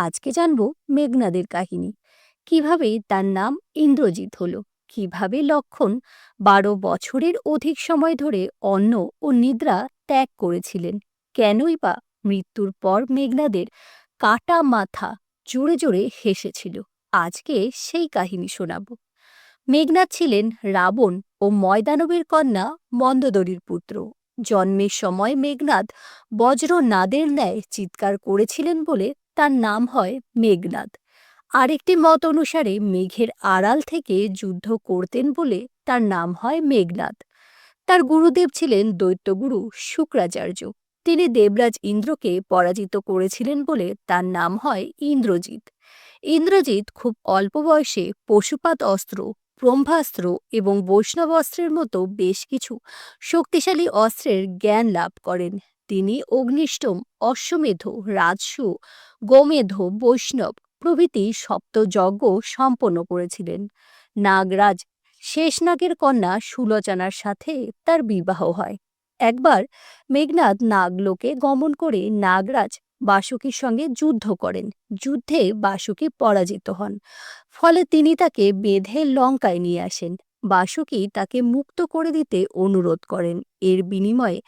আজকে জানব মেঘনাদের কাহিনী। কীভাবে তার নাম ইন্দ্রজিৎ হল, কীভাবে লক্ষণ বারো বছরের অধিক সময় ধরে অন্ন ও নিদ্রা ত্যাগ করেছিলেন। কেনই বা মৃত্যুর পর মেঘনাদের কাটা মাথা জোরে জোরে হেসেছিল। আজকে সেই কাহিনী শোনাব। মেঘনাদ ছিলেন রাবণ ও ময়দানবের কন্যা মন্দদরির পুত্র। জন্মের সময় মেঘনাদ বজ্র নাদের ন্যায় চিৎকার করেছিলেন বলে তার নাম হয় মেঘনাদ। আরেকটি মত অনুসারে মেঘের আড়াল থেকে যুদ্ধ করতেন বলে তার নাম হয় মেঘনাদ। তার গুরুদেব ছিলেন দৈত্যগুরু শুক্রাচার্য। তিনি দেবরাজ ইন্দ্রকে পরাজিত করেছিলেন বলে তার নাম হয় ইন্দ্রজিৎ। ইন্দ্রজিৎ খুব অল্প বয়সে পশুপাত অস্ত্র, ব্রহ্মাস্ত্র এবং বৈষ্ণব অস্ত্রের মতো বেশ কিছু শক্তিশালী অস্ত্রের জ্ঞান লাভ করেন। তিনি অগ্নিষ্টম অশ্বমেধ, রাজসু, গোমেধ, বৈষ্ণব প্রভৃতি সপ্তযজ্ঞ সম্পন্ন করেছিলেন। নাগরাজ শেষনাগের কন্যা সুলোচনার সাথে তার বিবাহ হয়। একবার মেঘনাদ নাগলোকে গমন করে নাগরাজ বাসুকীর সঙ্গে যুদ্ধ করেন। যুদ্ধে বাসুকী পরাজিত হন। ফলে তিনি তাকে বেঁধে লঙ্কায় নিয়ে আসেন। বাসুকী তাকে মুক্ত করে দিতে অনুরোধ করেন। এর বিনিময়ে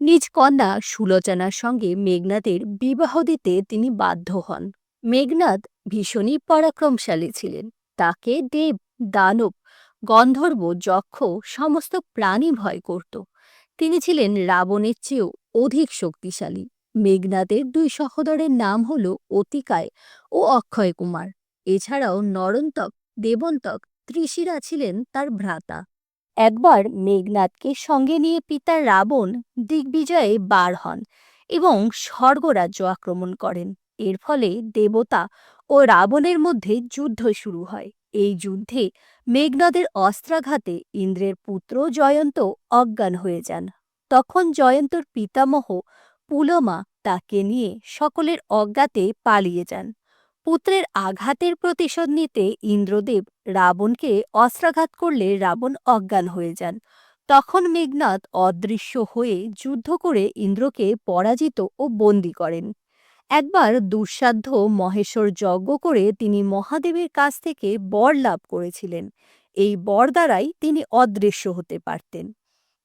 নিজ কন্যা সুলোচনার সঙ্গে মেঘনাদের বিবাহ দিতে তিনি বাধ্য হন। মেঘনাদ ভীষণই পরাক্রমশালী ছিলেন। তাকে দেব, দানব, গন্ধর্ব, যক্ষ সমস্ত প্রাণী ভয় করত। তিনি ছিলেন রাবণের চেয়েও অধিক শক্তিশালী। মেঘনাদের দুই সহোদরের নাম হল অতিকায় ও অক্ষয় কুমার এছাড়াও নরন্তক, দেবন্তক ত্রিশিরা ছিলেন তার ভ্রাতা। একবার মেঘনাথকে সঙ্গে নিয়ে পিতা রাবণ দিগ্বিজয়ে বার হন এবং স্বর্গরাজ্য আক্রমণ করেন। এর ফলে দেবতা ও রাবণের মধ্যে যুদ্ধ শুরু হয়। এই যুদ্ধে মেঘনাদের অস্ত্রাঘাতে ইন্দ্রের পুত্র জয়ন্ত অজ্ঞান হয়ে যান। তখন জয়ন্তর পিতামহ পুলমা তাকে নিয়ে সকলের অজ্ঞাতে পালিয়ে যান। পুত্রের আঘাতের প্রতিশোধ নিতে ইন্দ্রদেব রাবণকে অস্ত্রাঘাত করলে রাবণ অজ্ঞান হয়ে যান। তখন মেঘনাদ অদৃশ্য হয়ে যুদ্ধ করে ইন্দ্রকে পরাজিত ও বন্দী করেন। একবার দুঃসাধ্য মহেশ্বর যজ্ঞ করে তিনি মহাদেবের কাছ থেকে বর লাভ করেছিলেন। এই বর দ্বারাই তিনি অদৃশ্য হতে পারতেন।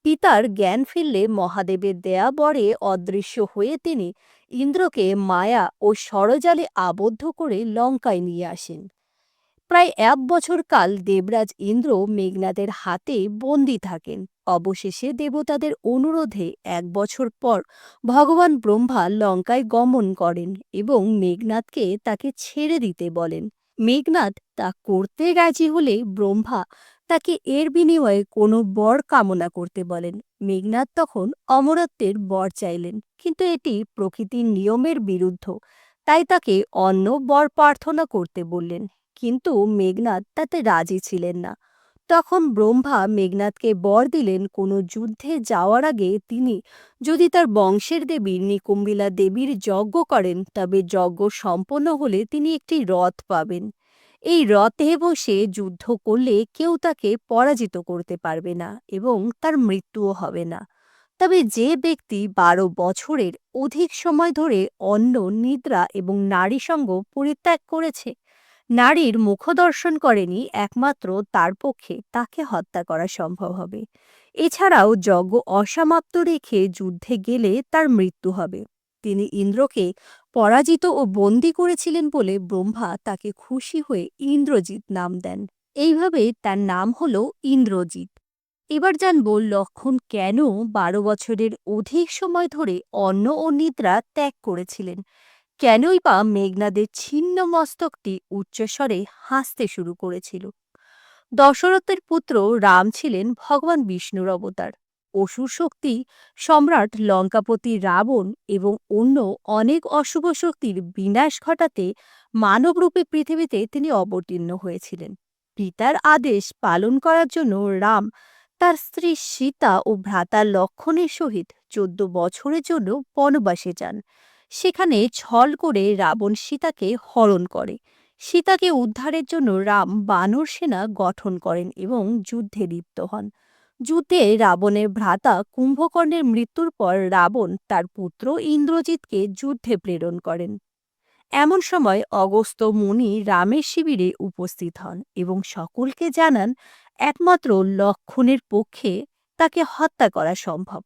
পিতার জ্ঞান ফিরলে মহাদেবের দেয়া বরে অদৃশ্য হয়ে তিনি ইন্দ্রকে মায়া ও ষড়জালে আবদ্ধ করে লঙ্কায় নিয়ে আসেন। প্রায় এক বছর কাল দেবরাজ ইন্দ্র মেঘনাদের হাতে বন্দী থাকেন। অবশেষে দেবতাদের অনুরোধে এক বছর পর ভগবান ব্রহ্মা লঙ্কায় গমন করেন এবং মেঘনাথকে তাকে ছেড়ে দিতে বলেন। মেঘনাথ তা করতে রাজি হলে ব্রহ্মা তাকে এর বিনিময়ে কোনো বর কামনা করতে বলেন। মেঘনাথ তখন অমরত্বের বর চাইলেন, কিন্তু এটি প্রকৃতির নিয়মের বিরুদ্ধ। তাই তাকে অন্য বর প্রার্থনা করতে বললেন, কিন্তু মেঘনাথ তাতে রাজি ছিলেন না। তখন ব্রহ্মা মেঘনাথকে বর দিলেন, কোনো যুদ্ধে যাওয়ার আগে তিনি যদি তার বংশের দেবী নিকুম্বিলা দেবীর যজ্ঞ করেন, তবে যজ্ঞ সম্পন্ন হলে তিনি একটি রথ পাবেন। এই রথে বসে যুদ্ধ করলে কেউ তাকে পরাজিত করতে পারবে না এবং তার মৃত্যুও হবে না। তবে যে ব্যক্তি বারো বছরের অধিক সময় ধরে অন্ন, নিদ্রা এবং নারী সঙ্গ পরিত্যাগ করেছে, নারীর মুখদর্শন করেনি একমাত্র তার পক্ষে তাকে হত্যা করা সম্ভব হবে। এছাড়াও যজ্ঞ অসমাপ্ত রেখে যুদ্ধে গেলে তার মৃত্যু হবে। তিনি ইন্দ্রকে পরাজিত ও বন্দী করেছিলেন বলে ব্রহ্মা তাকে খুশি হয়ে ইন্দ্রজিৎ নাম দেন। এইভাবে তার নাম হল ইন্দ্রজিৎ। এবার জানব লক্ষণ কেন বারো বছরের অধিক সময় ধরে অন্ন ও নিদ্রা ত্যাগ করেছিলেন। কেনই বা মেঘনাদের ছিন্ন মস্তকটি উচ্চস্বরে হাসতে শুরু করেছিল। দশরথের পুত্র রাম ছিলেন ভগবান বিষ্ণুর অবতার। অসুর শক্তি, সম্রাট লঙ্কাপতি রাবণ এবং অন্য অনেক অশুভ শক্তির বিনাশ ঘটাতে মানবরূপে পৃথিবীতে তিনি অবতীর্ণ হয়েছিলেন। পিতার আদেশ পালন করার জন্য রাম তার স্ত্রী সীতা ও ভ্রাতা লক্ষণের সহিত চোদ্দ বছরের জন্য বনবাসে যান। সেখানে ছল করে রাবণ সীতাকে হরণ করে। সীতাকে উদ্ধারের জন্য রাম বানর সেনা গঠন করেন এবং যুদ্ধে লিপ্ত হন। যুদ্ধে রাবণের ভ্রাতা কুম্ভকর্ণের মৃত্যুর পর রাবণ তার পুত্র ইন্দ্রজিৎকে যুদ্ধে প্রেরণ করেন। এমন সময় অগস্ত্য মুনি রামের শিবিরে উপস্থিত হন এবং সকলকে জানান, একমাত্র লক্ষণের পক্ষে তাকে হত্যা করা সম্ভব।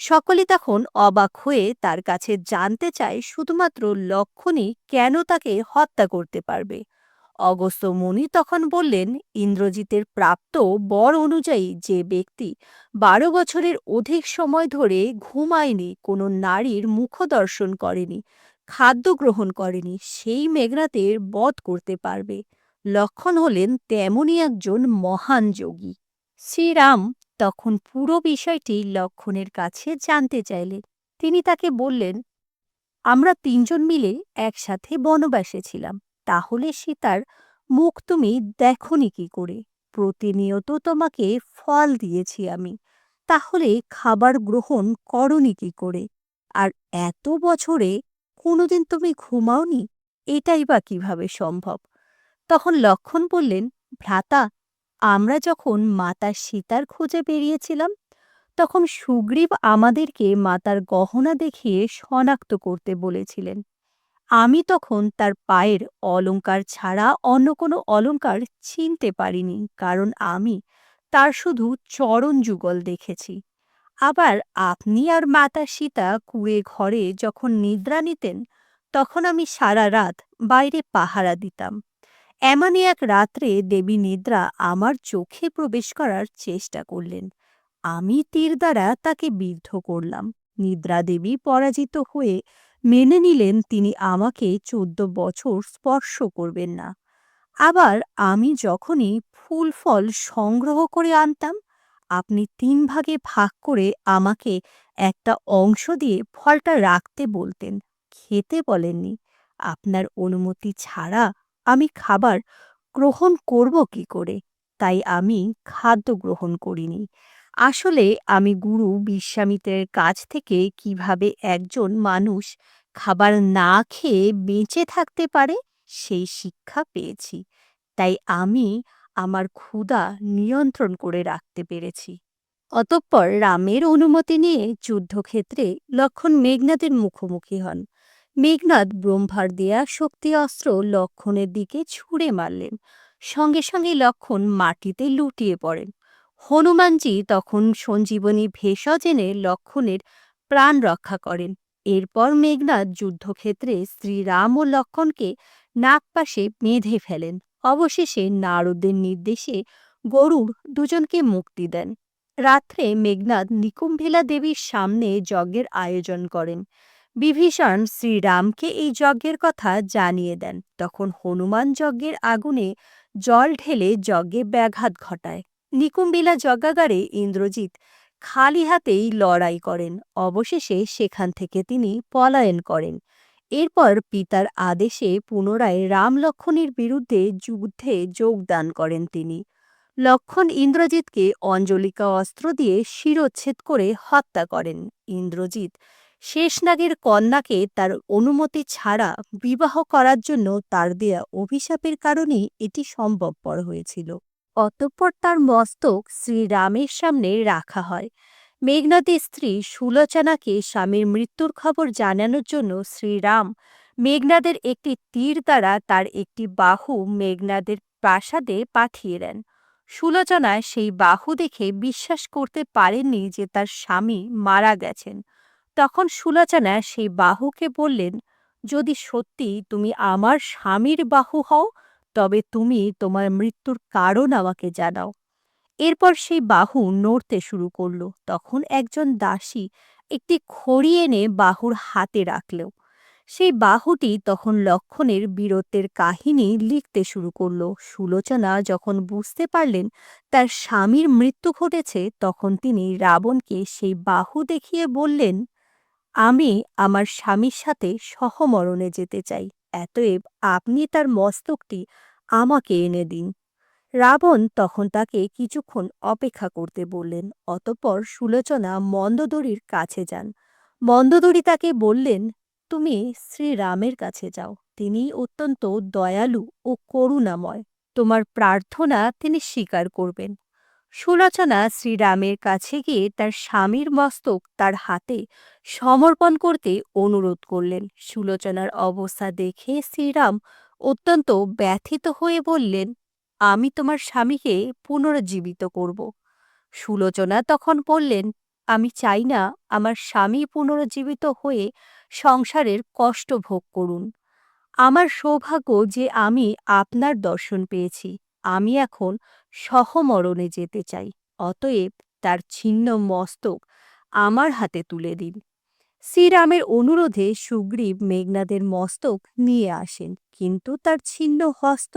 সকলে তখন অবাক হয়ে তার কাছে জানতে চায় শুধুমাত্র লক্ষণই কেন তাকে হত্যা করতে পারবে। অগস্ত্য মুনি তখন বললেন, ইন্দ্রজিতের প্রাপ্ত বর অনুযায়ী যে ব্যক্তি বারো বছরের অধিক সময় ধরে ঘুমায়নি, কোনো নারীর মুখ দর্শন করেনি, খাদ্য গ্রহণ করেনি, সেই মেঘনাথের বধ করতে পারবে। লক্ষণ হলেন তেমনই একজন মহান যোগী। শ্রীরাম তখন পুরো বিষয়টি লক্ষণের কাছে জানতে চাইলেন। তিনি তাকে বললেন, আমরা তিনজন মিলে একসাথে বনবাসে ছিলাম। তাহলে সীতার মুখ তুমি দেখনি কি করে? প্রতিনিয়ত তোমাকে ফল দিয়েছি আমি। তাহলে খাবার গ্রহণ করনি কি করে? আর এত বছরে কোনোদিন তুমি ঘুমাওনি? এটাই বা কীভাবে সম্ভব? তখন লক্ষণ বললেন, ভ্রাতা, আমরা যখন মাতা সীতার খোঁজে বেরিয়েছিলাম, তখন সুগ্রীব আমাদেরকে মাতার গহনা দেখিয়ে শনাক্ত করতে বলেছিলেন। আমি তখন তার পায়ের অলঙ্কার ছাড়া অন্য কোনো অলঙ্কার চিনতে পারিনি, কারণ আমি তার শুধু চরণ যুগল দেখেছি। আবার আপনি আর মাতা সীতা কুড়ে ঘরে যখন নিদ্রা নিতেন, তখন আমি সারা রাত বাইরে পাহারা দিতাম। এমনই এক রাত্রে দেবী নিদ্রা আমার চোখে প্রবেশ করার চেষ্টা করলেন। আমি তীর দ্বারা তাকে বিদ্ধ করলাম। নিদ্রা দেবী পরাজিত হয়ে মেনে নিলেন তিনি আমাকে চোদ্দ বছর স্পর্শ করবেন না। আবার আমি যখনই ফুল ফল সংগ্রহ করে আনতাম, আপনি তিন ভাগে ভাগ করে আমাকে একটা অংশ দিয়ে ফলটা রাখতে বলতেন, খেতে বলেননি। আপনার অনুমতি ছাড়া আমি খাবার গ্রহণ করব কি করে? তাই আমি খাদ্য গ্রহণ করিনি। আসলে আমি গুরু বিশ্বামিত্রের কাছ থেকে কীভাবে একজন মানুষ খাবার না খেয়ে বেঁচে থাকতে পারে, সেই শিক্ষা পেয়েছি। তাই আমি আমার ক্ষুধা নিয়ন্ত্রণ করে রাখতে পেরেছি। অতঃপর রামের অনুমতি নিয়ে যুদ্ধক্ষেত্রে লক্ষণ মেঘনাদের মুখোমুখি হন। মেঘনাদ ব্রহ্মার দেয়া শক্তি অস্ত্র লক্ষণের দিকে ছুঁড়ে মারলেন। সঙ্গে সঙ্গে লক্ষণ মাটিতে লুটিয়ে পড়েন। হনুমানজি তখন সঞ্জীবনী ভেষজ এনে লক্ষণের প্রাণ রক্ষা করেন। এরপর মেঘনাদ যুদ্ধক্ষেত্রে শ্রীরাম ও লক্ষণকে নাগপাশে বেঁধে ফেলেন। অবশেষে নারদের নির্দেশে গরুড় দুজনকে মুক্তি দেন। রাত্রে মেঘনাদ নিকুম্ভিলা দেবীর সামনে যজ্ঞের আয়োজন করেন। বিভীষণ শ্রীরামকে এই যজ্ঞের কথা জানিয়ে দেন। তখন হনুমান যজ্ঞের আগুনে জল ঢেলে যজ্ঞে ব্যাঘাত ঘটায়। নিকুম্বিলা যজ্ঞাগারে ইন্দ্রজিৎ খালি হাতেই লড়াই করেন। অবশেষে সেখান থেকে তিনি পলায়ন করেন। এরপর পিতার আদেশে পুনরায় রাম লক্ষণের বিরুদ্ধে যুদ্ধে যোগদান করেন তিনি। লক্ষণ ইন্দ্রজিৎকে অঞ্জলিকা অস্ত্র দিয়ে শিরোচ্ছেদ করে হত্যা করেন। ইন্দ্রজিৎ শেষনাগের কন্যাকে তার অনুমতি ছাড়া বিবাহ করার জন্য তার দেয়া অভিশাপের কারণেই এটি সম্ভবপর হয়েছিল। অতঃপর তার মস্তক শ্রীরামের সামনে রাখা হয়। মেঘনাদের স্ত্রী সুলোচনাকে স্বামীর মৃত্যুর খবর জানানোর জন্য শ্রীরাম মেঘনাদের একটি তীর দ্বারা তার একটি বাহু মেঘনাদের প্রাসাদে পাঠিয়ে দেন। সুলোচনা সেই বাহু দেখে বিশ্বাস করতে পারেননি যে তার স্বামী মারা গেছেন। তখন সুলোচনা সেই বাহুকে বললেন, যদি সত্যি তুমি আমার স্বামীর বাহু হও তবে তুমি তোমার মৃত্যুর কারণ আমাকে জানাও। এরপর সেই বাহু নড়তে শুরু করল। তখন একজন দাসী একটি খড়ি এনে বাহুর হাতে রাখল। সেই বাহুটি তখন লক্ষণের বীরত্বের কাহিনী লিখতে শুরু করল। সুলোচনা যখন বুঝতে পারলেন তার স্বামীর মৃত্যু ঘটেছে, তখন তিনি রাবণকে সেই বাহু দেখিয়ে বললেন, আমি আমার স্বামীর সাথে সহমরণে যেতে চাই। এতএব আপনি তার মস্তকটি আমাকে এনে দিন। রাবণ তখন তাকে কিছুক্ষণ অপেক্ষা করতে বললেন, অতঃপর সুলোচনা মন্দদরির কাছে যান। মন্দদরি তাকে বললেন, তুমি শ্রীরামের কাছে যাও। তিনি অত্যন্ত দয়ালু ও করুণাময়। তোমার প্রার্থনা তিনি স্বীকার করবেন। সুলোচনা শ্রীরামের কাছে গিয়ে তার স্বামীর মস্তক তার হাতে সমর্পণ করতে অনুরোধ করলেন। সুলোচনার অবস্থা দেখে শ্রীরাম অত্যন্ত ব্যথিত হয়ে বললেন, আমি তোমার স্বামীকে পুনরুজ্জীবিত করব। সুলোচনা তখন বললেন, আমি চাই না আমার স্বামী পুনরুজ্জীবিত হয়ে সংসারের কষ্ট ভোগ করুন। আমার সৌভাগ্য যে আমি আপনার দর্শন পেয়েছি। আমি এখন সহমরণে যেতে চাই, অতএব তার ছিন্ন মস্তক আমার হাতে তুলে দিন। শ্রীরামের অনুরোধে সুগ্রীব মেঘনাদের মস্তক নিয়ে আসেন, কিন্তু তার ছিন্ন হস্ত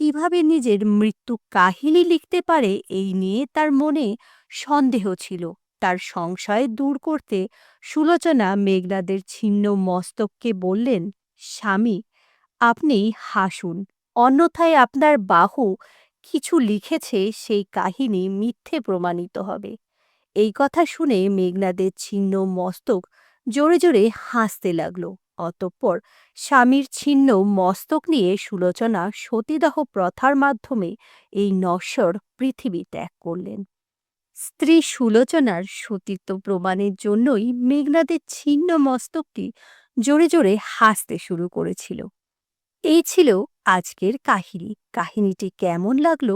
কীভাবে নিজের মৃত্যু কাহিনী লিখতে পারে এই নিয়ে তার মনে সন্দেহ ছিল। তার সংশয় দূর করতে সুলোচনা মেঘনাদের ছিন্ন মস্তককে বললেন, স্বামী, আপনি হাসুন। অন্যথায় আপনার বাহু কিছু লিখেছে সেই কাহিনী মিথ্যে প্রমাণিত হবে। এই কথা শুনে মেঘনাদের ছিন্ন মস্তক জোরে জোরে হাসতে লাগল। অতঃপর স্বামীর ছিন্ন মস্তক নিয়ে সুলোচনা সতীদাহ প্রথার মাধ্যমে এই নশ্বর পৃথিবী ত্যাগ করলেন। স্ত্রী সুলোচনার সতীত্ব প্রমাণের জন্যই মেঘনাদের ছিন্ন মস্তকটি জোরে জোরে হাসতে শুরু করেছিল। এই ছিল আজকের কাহিনী। কাহিনীটি কেমন লাগল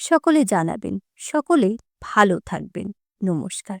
সকলে জানাবেন। সকলে ভালো থাকবেন। নমস্কার।